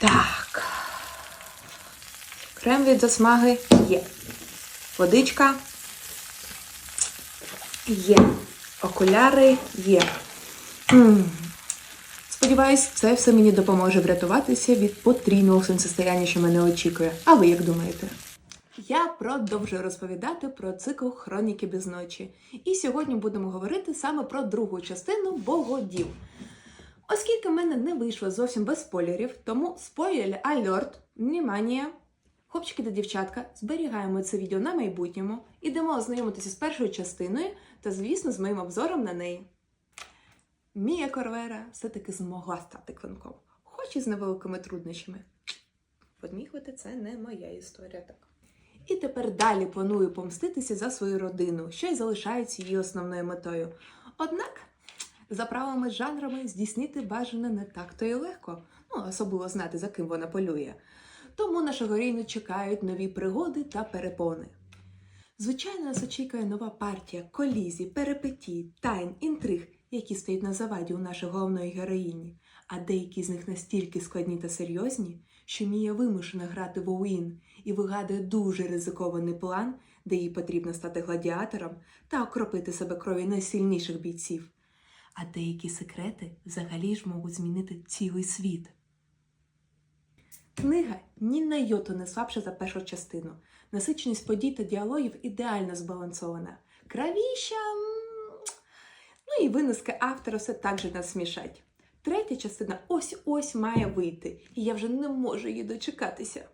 Так. Крем від засмаги є. Водичка є. Окуляри є. Сподіваюсь, це все мені допоможе врятуватися від потрійного сонцестояння, що мене очікує. А ви як думаєте? Я продовжую розповідати про цикл Хроніки без ночі. І сьогодні будемо говорити саме про другу частину богодів. Оскільки в мене не вийшло зовсім без спойлерів, тому спойлер алерт, внимание! Хлопчики та дівчатка, зберігаємо це відео на майбутньому, ідемо ознайомитися з першою частиною та, звісно, з моїм обзором на неї. Мія Корвера все-таки змогла стати квинком, хоч і з невеликими труднощами. Подміхувати це не моя історія так. І тепер далі планую помститися за свою родину, що й залишається її основною метою. Однак, за правилами жанрами здійснити бажане не так то й легко, ну особливо знати, за ким вона полює. Тому нашу героїню чекають нові пригоди та перепони. Звичайно, нас очікує нова партія колізій, перипетій, тайн, інтриг, які стоять на заваді у нашої головної героїні, а деякі з них настільки складні та серйозні, що Мія вимушена грати в Оуін і вигадує дуже ризикований план, де їй потрібно стати гладіатором та окропити себе крові найсильніших бійців. А деякі секрети взагалі ж можуть змінити цілий світ. Книга ні на йоту не слабша за першу частину. Насиченість подій та діалогів ідеально збалансована. Кравіща. Ну і виноски автора все так же нас смішать. Третя частина ось-ось має вийти, і я вже не можу її дочекатися.